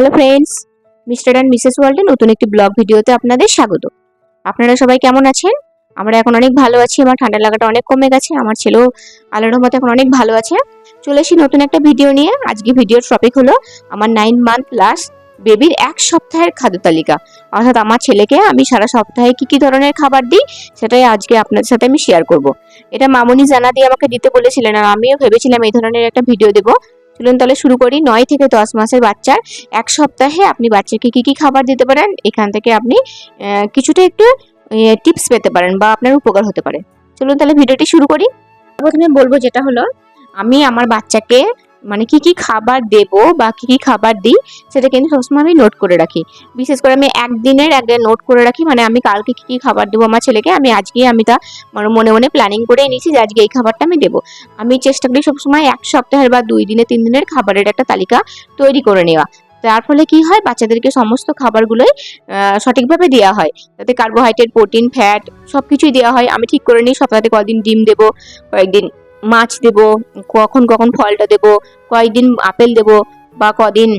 Hello friends Mr and Mrs ওয়ার্ল্ডে নতুন একটি ব্লগ ভিডিওতে আপনাদের স্বাগত। আপনারা সবাই কেমন আছেন? আমরা এখন অনেক ভালো আছি, আমার ঠান্ডা লাগাটা অনেক কমে গেছে, আমার ছেলেও আলোর মতো এখন অনেক ভালো আছে। চলে এসি নতুন একটা ভিডিও নিয়ে। আজকে ভিডিওর টপিক হলো আমার নাইন মান্থ প্লাস বেবির এক সপ্তাহের খাদ্য তালিকা। অর্থাৎ আমার ছেলেকে আমি সারা সপ্তাহে কি কি ধরনের খাবার দিই, সেটাই আজকে আপনাদের সাথে আমি শেয়ার করব। এটা মামুনি জানা দিয়ে আমাকে দিতে বলেছিলেন, আর আমিও ভেবেছিলাম এই ধরনের একটা ভিডিও দেবো। চলুন তাহলে শুরু করি। নয় থেকে দশ মাসের বাচ্চার এক সপ্তাহে আপনি বাচ্চাকে কি কি খাবার দিতে পারেন, এখান থেকে আপনি কিছুটা একটু টিপস পেতে পারেন বা আপনার উপকার হতে পারে। চলুন তাহলে ভিডিওটি শুরু করি। প্রথমে বলব যেটা হলো, আমি আমার বাচ্চাকে মানে কি কি খাবার দেব বা কি কি খাবার দিই, সেটা কিন্তু সবসময় আমি নোট করে রাখি। বিশেষ করে আমি একদিনের একটা নোট করে রাখি মানে আমি কালকে কি কি খাবার দেবো আমার ছেলেকে, আমি আজকে আমি তা মানে মনে মনে প্ল্যানিং করে নিয়েছি যে আজকে এই খাবারটা আমি দেবো। আমি চেষ্টা করি সবসময় এক সপ্তাহের বা দুই দিনে, তিন দিনের খাবারের একটা তালিকা তৈরি করে নেওয়া। তার ফলে কি হয়, বাচ্চাদেরকে সমস্ত খাবারগুলোই সঠিকভাবে দেওয়া হয়। তাতে কার্বোহাইড্রেট প্রোটিন ফ্যাট সব কিছুই দেওয়া হয়। আমি ঠিক করে নিই সপ্তাহে কদিন ডিম দেবো, কয়েকদিন মাছ দেবো, কখন কখন ফলটা দেবো কয়েকদিন আপেল দেবো, বা কদিন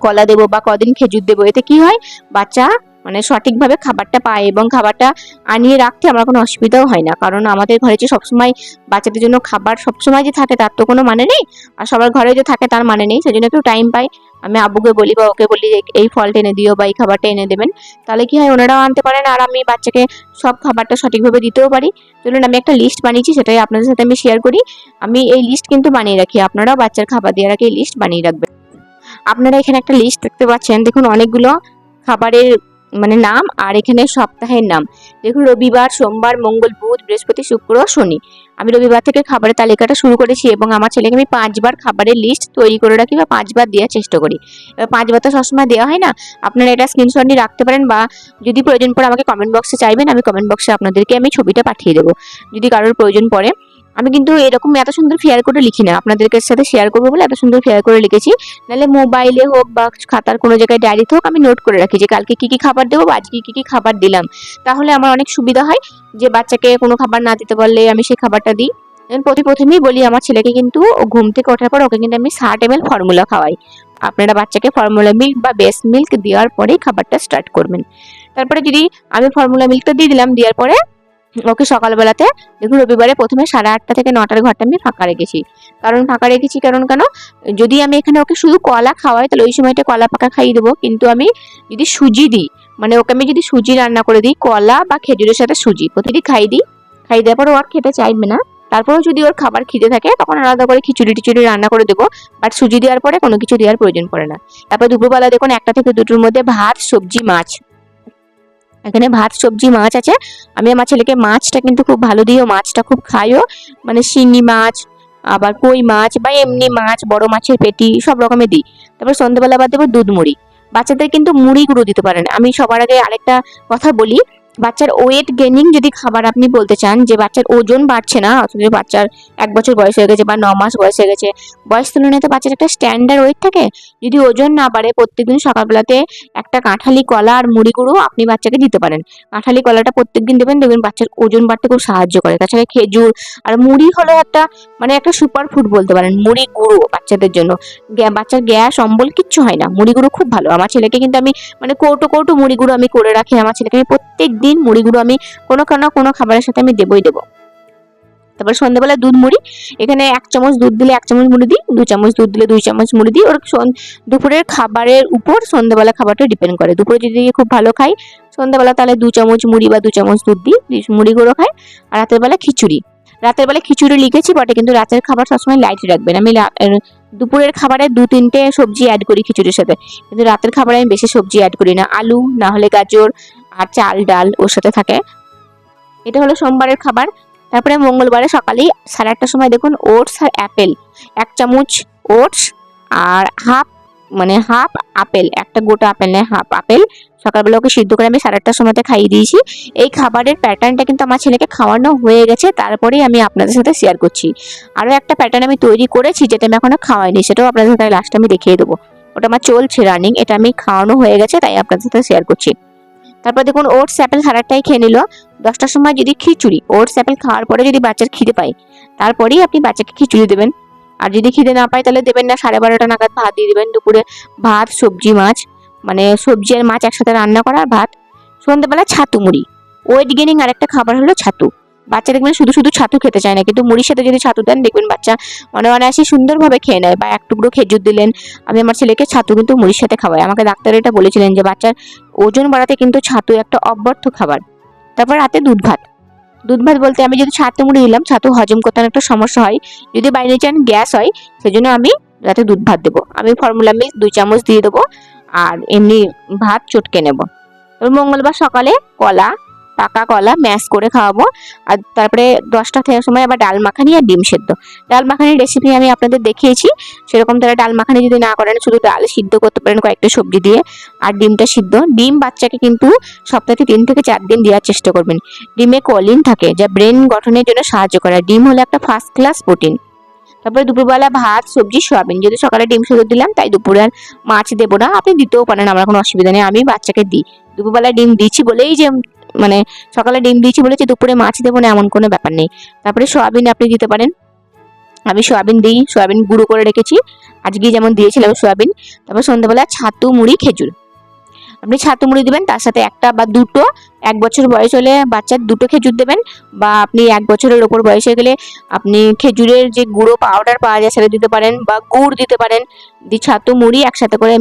কলা দেবো, বা কদিন খেজুর দেবো, এতে কি হয়? বাচ্চা মানে সঠিকভাবে খাবারটা পায় এবং খাবারটা আনিয়ে রাখতে আমার কোনো অসুবিধাও হয় না। কারণ আমাদের ঘরে যে সবসময় বাচ্চাদের জন্য খাবার সবসময় যে থাকে, তার তো কোনো মানে নেই। আর সবার ঘরে যে থাকে, তার মানে নেই। সেই জন্য একটু টাইম পাই। আমি আব্বুকে বলি বা ওকে বলি, এই ফলটা এনে দিও বা এই খাবারটা এনে দেবেন। তাহলে কি হয়, ওনারাও আনতে পারেন আর আমি বাচ্চাকে সব খাবারটা সঠিকভাবে দিতেও পারি। চলুন, আমি একটা লিস্ট বানিয়েছি, সেটাই আপনাদের সাথে আমি শেয়ার করি। আমি এই লিস্ট কিন্তু বানিয়ে রাখি। আপনারাও বাচ্চার খাবার দেওয়ার আগে এই লিস্ট বানিয়ে রাখবেন। আপনারা এখানে একটা লিস্ট দেখতে পাচ্ছেন। দেখুন, অনেকগুলো খাবারের মানে নাম আর এখানে সপ্তাহের নাম। দেখুন, রবিবার, সোমবার, মঙ্গল, বুধ, বৃহস্পতি, শুক্র, শনি। আমি রবিবার থেকে খাবারের তালিকাটা শুরু করেছি এবং আমার ছেলেকে আমি পাঁচবার খাবারের লিস্ট তৈরি করে রাখি বা পাঁচবার দেওয়ার চেষ্টা করি। এবার পাঁচবার তো সবসময় দেওয়া হয় না? আপনারা এটা স্ক্রিনশট নিয়ে রাখতে পারেন বা যদি প্রয়োজন পড়ে আমাকে কমেন্ট বক্সে চাইবেন, আমি কমেন্ট বক্সে আপনাদেরকে আমি ছবিটা পাঠিয়ে দেবো। যদি কারোর প্রয়োজন পড়ে। আমি কিন্তু এরকম এত সুন্দর ফেয়ার করে লিখি না। আপনাদের সাথে শেয়ার করব বলে এত সুন্দর ফেয়ার করে লিখেছি। নাহলে মোবাইলে হোক বা খাতার কোনো জায়গায় ডায়েরিতে হোক আমি নোট করে রাখি যে কালকে কি কি খাবার দেবো বা আজকে কি কি খাবার দিলাম। তাহলে আমার অনেক সুবিধা হয় যে বাচ্চাকে কোনো খাবার না দিতে পারলে আমি সেই খাবারটা দিই। প্রতি প্রথমেই বলি, আমার ছেলেকে কিন্তু ঘুম থেকে ওঠার পর ওকে কিন্তু আমি ষাট এম ফর্মুলা খাওয়াই। আপনারা বাচ্চাকে ফর্মুলা মিল্ক বা বেস মিল্ক দেওয়ার পরেই খাবারটা স্টার্ট করবেন। তারপরে যদি আমি ফর্মুলা মিল্কটা দিয়ে দিলাম, দেওয়ার পরে ওকে সকালবেলাতে দেখুন, রবিবারে প্রথমে সাড়ে আটটা থেকে নটার ঘরটা আমি ফাঁকা রেখেছি। কারণ ফাঁকা রেখেছি কারণ কেন? যদি আমি এখানে ওকে শুধু কলা খাওয়াই, তাহলে ওই সময়টা কলা পাকা খাইয়ে দেবো। কিন্তু আমি যদি সুজি দিই মানে ওকে আমি যদি সুজি রান্না করে দিই, কলা বা খেজুরের সাথে সুজি, প্রতিটি খাই দিই। খাই দেওয়ার পর ও আর খেতে চাইবে না। তারপরেও যদি ওর খাবার খিদে থাকে, তখন আলাদা করে খিচুড়ি টিচুড়ি রান্না করে দেবো। বাট সুজি দেওয়ার পরে কোনো কিছু দেওয়ার প্রয়োজন পড়ে না। তারপর দুপুরবেলা দেখুন, একটা থেকে দুটোর মধ্যে ভাত, সবজি, মাছ। এখানে ভাত, সবজি, মাছ আছে। আমি আমার ছেলেকে মাছটা কিন্তু খুব ভালো দিও মাছটা খুব খাইও। মানে শিঙি মাছ, আবার কই মাছ বা এমনি মাছ, বড় মাছের পেটি, সব রকমের দিই। তারপর সন্ধ্যাবেলা আবার দেবো দুধ মুড়ি। বাচ্চাদের কিন্তু মুড়ি গুঁড়ো দিতে পারেন আমি সবার আগে আরেকটা কথা বলি। বাচ্চার ওয়েট গেনিং যদি খাবার আপনি বলতে চান, যে বাচ্চার ওজন বাড়ছে না, অথচ বাচ্চার এক বছর বয়স হয়ে গেছে বা ন মাস বয়স হয়ে গেছে, বয়স তুলনায় তো বাচ্চার একটা স্ট্যান্ডার্ড ওয়েট থাকে। যদি ওজন না বাড়ে, প্রত্যেকদিন সকালবেলাতে একটা কাঁঠালি কলা আর মুড়ি গুঁড়ো আপনি বাচ্চাকে দিতে পারেন। কাঁঠালি কলাটা প্রত্যেকদিন দেবেন, দেখবেন বাচ্চার ওজন বাড়তে খুব সাহায্য করে। তাছাড়া খেজুর আর মুড়ি হলো একটা মানে একটা সুপার ফুড বলতে পারেন, মুড়ি গুঁড়ো বাচ্চাদের জন্য। বাচ্চার গ্যাস, অম্বল কিচ্ছু হয় না। মুড়ি গুঁড়ো খুব ভালো। আমার ছেলেকে কিন্তু আমি মানে কৌটো কৌটো মুড়ি গুঁড়ো আমি করে রাখি। আমার ছেলেকে আমি প্রত্যেক দিন মুড়ি গুঁড়ো আমি কোনো কোনো কোনো খাবারের সাথে আমি দেবই দেবো। তারপর সন্ধ্যাবেলা দুধ মুড়ি, এখানে এক চামচ দুধ দিলে এক চামচ মুড়ি দিই, দু চামচ দুধ দিলে দুই চামচ মুড়ি দিই। ওর দুপুরের খাবারের উপর সন্ধ্যাবেলা খাবারটা ডিপেন্ড করে। দুপুরে যদি খুব ভালো খাই, সন্ধ্যাবেলা তাহলে দু চামচ মুড়ি বা দু চামচ দুধ দিই দিই মুড়ি গুঁড়ো খাই। আর রাতের বেলা খিচুড়ি। রাতের বেলা খিচুড়ি লিখেছি বটে কিন্তু রাতের খাবার সবসময় লাইট রাখবেন আমি দুপুরের খাবারে দু তিনটে সবজি অ্যাড করি খিচুড়ির সাথে। কিন্তু রাতের খাবারে আমি বেশি সবজি অ্যাড করি না। আলু, না হলে গাজর আর চাল, ডাল ওর সাথে থাকে। এটা হলো সোমবারের খাবার। তারপরে মঙ্গলবারে সকালেই সাড়ে আটটার সময় দেখুন ওটস আর অ্যাপেল। এক চামচ ওটস আর হাফ মানে হাফ আপেল, একটা গোটা আপেল নেয় হাফ আপেল। সকালবেলা ওকে সিদ্ধ করে আমি সাড়ে আটটার সময়তে খাইয়ে দিয়েছি। এই খাবারের প্যাটার্নটা কিন্তু আমার ছেলেকে খাওয়ানো হয়ে গেছে, তারপরেই আমি আপনাদের সাথে শেয়ার করছি। আরও একটা প্যাটার্ন আমি তৈরি করেছি যেটা আমি এখনও খাওয়াইনি, সেটাও আপনাদের সাথে লাস্ট আমি দেখিয়ে দেবো। ওটা আমার চলছে রানিং এটা আমি খাওয়ানো হয়ে গেছে, তাই আপনাদের সাথে শেয়ার করছি। তারপর দেখুন ওটস অ্যাপেল খারাপটাই খেয়ে নিল। দশটার সময় যদি খিচুড়ি ওটস অ্যাপেল খাওয়ার পরে যদি বাচ্চার খিদে পায়, তারপরেই আপনি বাচ্চাকে খিচুড়ি দেবেন। আর যদি খিদে না পায়, তাহলে দেবেন না, সাড়ে বারোটা নাগাদ ভাত দিয়ে দেবেন, দুপুরে ভাত, সবজি, মাছ মানে সবজি আর মাছ একসাথে রান্না করা ভাত। সন্ধ্যেবেলা ছাতু মুড়ি। ওয়েট গেনিং আরেকটা খাবার হলো ছাতু। বাচ্চা দেখবেন শুধু শুধু ছাতু খেতে চায় না, কিন্তু মুড়ির সাথে যদি ছাতু দেন, দেখবেন বাচ্চা মনে আসি সুন্দরভাবে খেয়ে নেয়। বা এক টুকরো খেজুর দিলেন, আমি আমার ছেলেকে ছাতু কিন্তু মুড়ির সাথে খাওয়াই। আমাকে ডাক্তার এটা বলেছিলেন যে বাচ্চার ওজন বাড়াতে কিন্তু ছাতু একটা অব্যর্থ খাবার। তারপর রাতে দুধ ভাত। দুধ ভাত বলতে আমি যদি ছাতু মুড়ি দিলাম, ছাতু হজম করতে একটা সমস্যা হয়। যদি বাইরে চান গ্যাস হয়, সেজন্য আমি রাতে দুধ ভাত দেবো। আমি ফর্মুলা মিল্ক দুই চামচ দিয়ে দেবো, আর এমনি ভাত চটকে নেব। মঙ্গলবার সকালে কলা পাকা কলা ম্যাশ করে খাওয়াবো। আর তারপরে দশটা থেকে সময় আবার ডাল মাখানি আর ডিম সেদ্ধ। ডাল মাখানির রেসিপি আমি আপনাদের দেখিয়েছি। সেরকম তারা ডাল মাখানি যদি না করেন, শুধু ডাল সিদ্ধ করতে পারেন কয়েকটা সবজি দিয়ে। আর ডিমটা সিদ্ধ। ডিম বাচ্চাকে কিন্তু সপ্তাহে তিন থেকে চার দিন দেওয়ার চেষ্টা করবেন। ডিমে কলিন থাকে, যা ব্রেন গঠনের জন্য সাহায্য করে। ডিম হলো একটা ফার্স্ট ক্লাস প্রোটিন তারপরে দুপুরবেলা ভাত, সবজি, সোয়াবিন। যদি সকালে ডিম সেদ্ধ দিলাম, তাই দুপুরে আর মাছ দেবো না। আপনি দিতেও পারেন, আমার কোনো অসুবিধা নেই। আমি বাচ্চাকে দিই। দুপুরবেলা ডিম দিচ্ছি বলেই যে মানে সকালে ডিম দিয়েছি বলেছি, দুপুরে মাছ দেবো না, এমন কোনো ব্যাপার নেই। তারপরে সোয়াবিন আপনি দিতে পারেন। আমি সোয়াবিন দিই, সোয়াবিন গুঁড়ো করে রেখেছি। আজকে যেমন দিয়েছিলাম সোয়াবিন। তারপর সন্ধ্যাবেলা ছাতু, মুড়ি, খেজুর। আপনি ছাতু, মুড়ি দেবেন, তার সাথে একটা বা দুটো, এক বছর বয়স হলে বাচ্চার দুটো খেজুর দেবেন, বা আপনি এক বছরের ওপর বয়স হয়ে গেলে আপনি খেজুরের যে গুঁড়ো পাউডার পাওয়া যায় সেটা দিতে পারেন, বা গুড় দিতে পারেন। দিয়ে ছাতু, মুড়ি একসাথে করে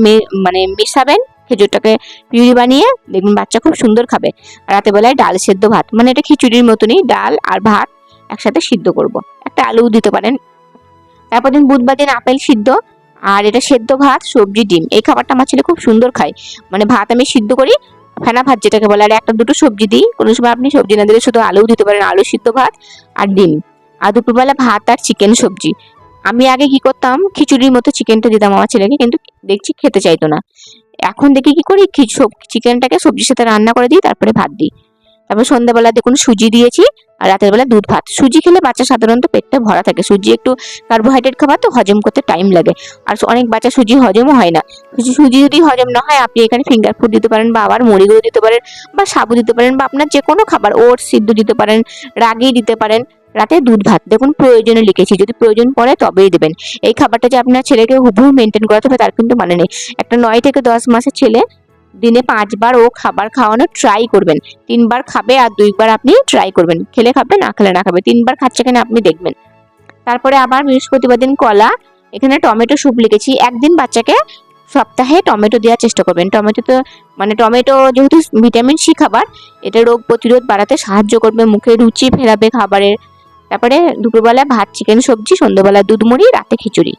মানে মেশাবেন। খেজুরটাকে পিউরি বানিয়ে দেখবেন বাচ্চা খুব সুন্দর খাবে। রাতে বেলায় ডাল সেদ্ধ ভাত মানে এটা খিচুড়ির মতনই ডাল আর ভাত একসাথে সিদ্ধ করব। একটা আলু দিতে পারেন। তারপর দিন বুধবার দিন আপেল সিদ্ধ আর এটা সেদ্ধ ভাত, সবজি, ডিম। এই খাবারটা আমার ছেলে খুব সুন্দর খায়। মানে ভাত আমি সিদ্ধ করি, ফেনা ভাত যেটাকে বলে, আর একটা দুটো সবজি দিই। কোনো সময় আপনি সবজি না দিলে শুধু আলুও দিতে পারেন, আলু সিদ্ধ ভাত আর ডিম। আর দুপুরবেলা ভাত আর চিকেন সবজি। আমি আগে কি করতাম, খিচুড়ির মতো চিকেনটা দিতাম আমার ছেলেকে, কিন্তু দেখছি খেতে চাইতো না। এখন দেখি কি করি চিকেনটাকে সবজির সাথে রান্না করে দিই, তারপরে ভাত দিই। তারপর সন্ধ্যাবেলা দেখুন সুজি দিয়েছি, আর রাতের বেলা দুধ, ভাত। সুজি খেলে বাচ্চা সাধারণত পেটটা ভরা থাকে। সুজি একটু কার্বোহাইড্রেট খাবার তো হজম করতে টাইম লাগে। আর অনেক বাচ্চা সুজি হজমও হয় না। সুজি- যদি হজম না হয়, আপনি এখানে ফিঙ্গার ফুড দিতে পারেন, বা আবার মুড়িগুলো দিতে পারেন, বা সাবু দিতে পারেন, বা আপনার যে কোনো খাবার, ওটস সিদ্ধ দিতে পারেন, রাগি দিতে পারেন রাতে দুধ ভাত। দেখুন, প্রয়োজনে লিখেছি। যদি প্রয়োজন পড়ে, তবেই দেবেন। এই খাবারটা যে আপনার ছেলেকে হুবহু মেনটেন করাতে হবে, তার কিন্তু মানে নেই। একটা নয় থেকে দশ মাসের ছেলে দিনে পাঁচবার ও খাবার খাওয়ানো ট্রাই করবেন। তিনবার খাবে আর দুইবার আপনি ট্রাই করবেন। খেলে খাবে, না খেলে না খাবে। তিনবার খাচ্ছে কিনা আপনি দেখবেন। তারপরে আবার বৃহস্পতিবার দিন কলা, এখানে টমেটো স্যুপ লিখেছি। একদিন বাচ্চাকে সপ্তাহে টমেটো দেওয়ার চেষ্টা করবেন। টমেটো তো মানে টমেটো যেহেতু ভিটামিন সি খাবার, এটা রোগ প্রতিরোধ বাড়াতে সাহায্য করবে। মুখে রুচি ফেরাবে খাবারের। তারপরে দুপুরবেলা ভাত চিকেন সবজি, সন্ধ্যাবেলা দুধ, মুড়ি, রাতে খিচুড়ি।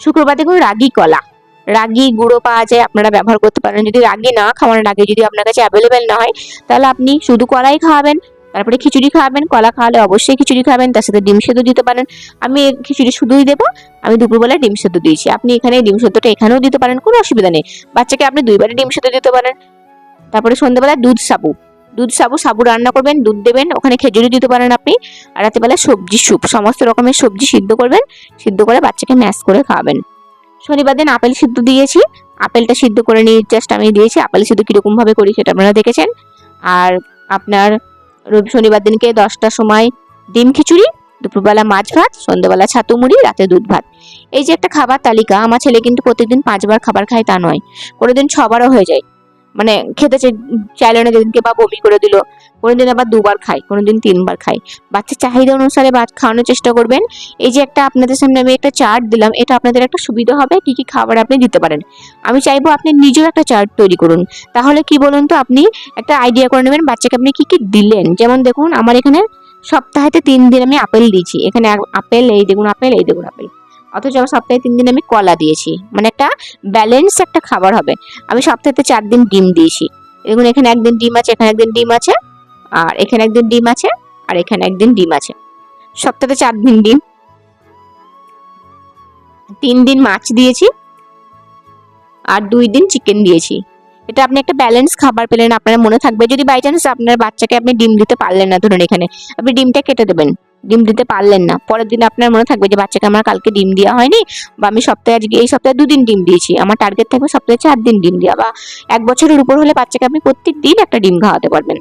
শুক্রবার দেখুন রাগি কলা। রাগি গুঁড়ো পাওয়া যায়, আপনারা ব্যবহার করতে পারেন। যদি রাগি না খাওয়ানোর আগে যদি আপনার কাছে অ্যাভেলেবেল না হয়, তাহলে আপনি শুধু কলাই খাওয়াবেন, তারপরে খিচুড়ি খাওয়াবেন কলা খাওয়ালে অবশ্যই খিচুড়ি খাবেন, তার সাথে ডিম সেদ্ধ দিতে পারেন। আমি খিচুড়ি শুধুই দেবো, আমি দুপুরবেলায় ডিম সেদ্ধ দিয়েছি। আপনি এখানে ডিম সেদ্ধটা এখানেও দিতে পারেন, কোনো অসুবিধা নেই। বাচ্চাকে আপনি দুইবারে ডিম সেদ্ধ দিতে পারেন। তারপরে সন্ধ্যাবেলায় দুধ সাবু। দুধ সাবু সাবু রান্না করবেন, দুধ দেবেন, ওখানে খেজুরি দিতে পারেন আপনি। আর রাতেবেলা সবজি স্যুপ, সমস্ত রকমের সবজি সিদ্ধ করবেন, সিদ্ধ করে বাচ্চাকে ম্যাশ করে খাওয়াবেন। শনিবার দিন আপেল সিদ্ধ দিয়েছি, আপেলটা সিদ্ধ করে নিয়ে জাস্ট আমি দিয়েছি, আপেল সিদ্ধ কীরকম ভাবে করি সেটা আপনারা দেখেছেন। আর আপনার শনিবার দিনকে দশটার সময় ডিম খিচুড়ি, দুপুরবেলা মাছ ভাত, সন্ধ্যাবেলা ছাতু মুড়ি, রাতে দুধ ভাত। এই যে একটা খাবার তালিকা, আমার ছেলে কিন্তু প্রতিদিন পাঁচবার খাবার খায় তা নয়, কোনোদিন ছবারও হয়ে যায়। মানে খেতে চাই- চাইলো না যেদিনকে বা বমি করে দিল। কোনোদিন আবার দুবার খায় কোনোদিন তিনবার খায় বাচ্চার চাহিদা অনুসারে ভাত খাওয়ানোর চেষ্টা করবেন। এই যে একটা আপনাদের সামনে আমি একটা চার্ট দিলাম, এটা আপনাদের একটা সুবিধা হবে, কি কি খাবার আপনি দিতে পারেন। আমি চাইব আপনি নিজেও একটা চার্ট তৈরি করুন। তাহলে কি বলুন তো, আপনি একটা আইডিয়া করে নেবেন বাচ্চাকে আপনি কি কি দিলেন। যেমন দেখুন, আমার এখানে সপ্তাহেতে তিন দিন আমি আপেল দিয়েছি। এখানে আপেল, এই দেখুন আপেল, এই দেখুন আপেল। অথচ আমার সপ্তাহে তিন দিন আমি কলা দিয়েছি। মানে একটা ব্যালেন্স একটা খাবার হবে। আমি সপ্তাহে চার দিন ডিম দিয়েছি। দেখুন, এখানে একদিন ডিম আছে, এখানে একদিন ডিম আছে, আর এখানে একদিন ডিম আছে, আর এখানে একদিন ডিম আছে। সপ্তাহে চার দিন ডিম। তিন দিন মাছ দিয়েছি, আর দুই দিন চিকেন দিয়েছি। এটা আপনি একটা ব্যালেন্স খাবার পেলেন, আপনার মনে থাকবে। যদি বাই চান্স আপনার বাচ্চাকে আপনি ডিম দিতে পারলেন না, ধরুন এখানে, আপনি ডিমটা কেটে দেবেন। ডিম দিতে পারলেন না। পরের দিন আপনার মনে থাকবে যে, বাচ্চাকে আমার কালকে ডিম দেওয়া হয়নি বা আমি সপ্তাহে আজকে, এই সপ্তাহে দুদিন ডিম দিয়েছি। আমার টার্গেট থাকবে সপ্তাহে চার দিন ডিম দেওয়া বা এক বছরের উপর হলে বাচ্চাকে আপনি প্রত্যেক দিন একটা ডিম খাওয়াতে পারবেন।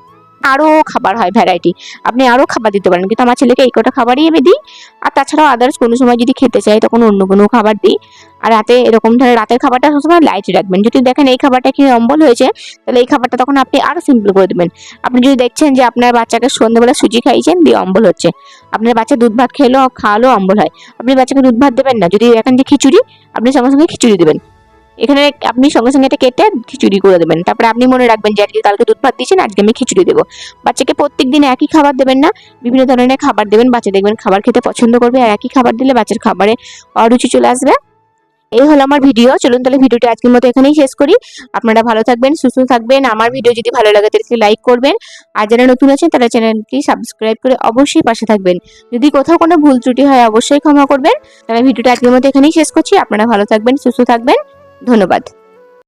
আরও খাবার হয় ভ্যারাইটি আপনি আরও খাবার দিতে পারেন, কিন্তু আমার ছেলেকে এই কটা খাবারই আমি দিই। আর তাছাড়াও আদার্স কোনো সময় যদি খেতে চাই তখন অন্য কোনো খাবার দিই। আর রাতে এরকম ধরনের রাতের খাবারটা সবসময় লাইট রাখবেন। যদি দেখেন এই খাবারটা খেয়ে অম্বল হয়েছে, তাহলে এই খাবারটা তখন আপনি আরও সিম্পল করে দেবেন। আপনি যদি দেখছেন যে আপনার বাচ্চাকে সন্ধ্যেবেলা সুজি খাইয়েছেন, দিয়ে অম্বল হচ্ছে। আপনার বাচ্চা দুধ ভাত খেলো খাওয়ালো অম্বল হয়। আপনি বাচ্চাকে দুধ ভাত দেবেন না। যদি দেখেন যে খিচুড়ি, আপনি সঙ্গে সঙ্গে খিচুড়ি দেবেন। এখানে আপনি সঙ্গে সঙ্গে এটা কেটে খিচুড়ি করে দেবেন। তারপরে আপনি মনে রাখবেন যে আজকে কালকে দুধ ভাত দিয়েছেন, আজকে আমি খিচুড়ি দেবো। বাচ্চাকে প্রত্যেক দিন একই খাবার দেবেন না, বিভিন্ন ধরনের খাবার দেবেন। বাচ্চা দেখবেন খাবার খেতে পছন্দ করবে আর একই খাবার দিলে বাচ্চার খাবারে অরুচি চলে আসবে। এই হলো আমার ভিডিও। চলুন তাহলে ভিডিওটি আজকের মতো এখানেই শেষ করি। আপনারা ভালো থাকবেন, সুস্থ থাকবেন। আমার ভিডিও যদি ভালো লাগে তাহলে লাইক করবেন। আর যারা নতুন আছেন, তারা চ্যানেলটি সাবস্ক্রাইব করে অবশ্যই পাশে থাকবেন। যদি কোথাও কোনো ভুল ত্রুটি হয়, অবশ্যই ক্ষমা করবেন। তাহলে ভিডিওটা আজকের মতো এখানেই শেষ করছি। আপনারা ভালো থাকবেন, সুস্থ থাকবেন। ধন্যবাদ।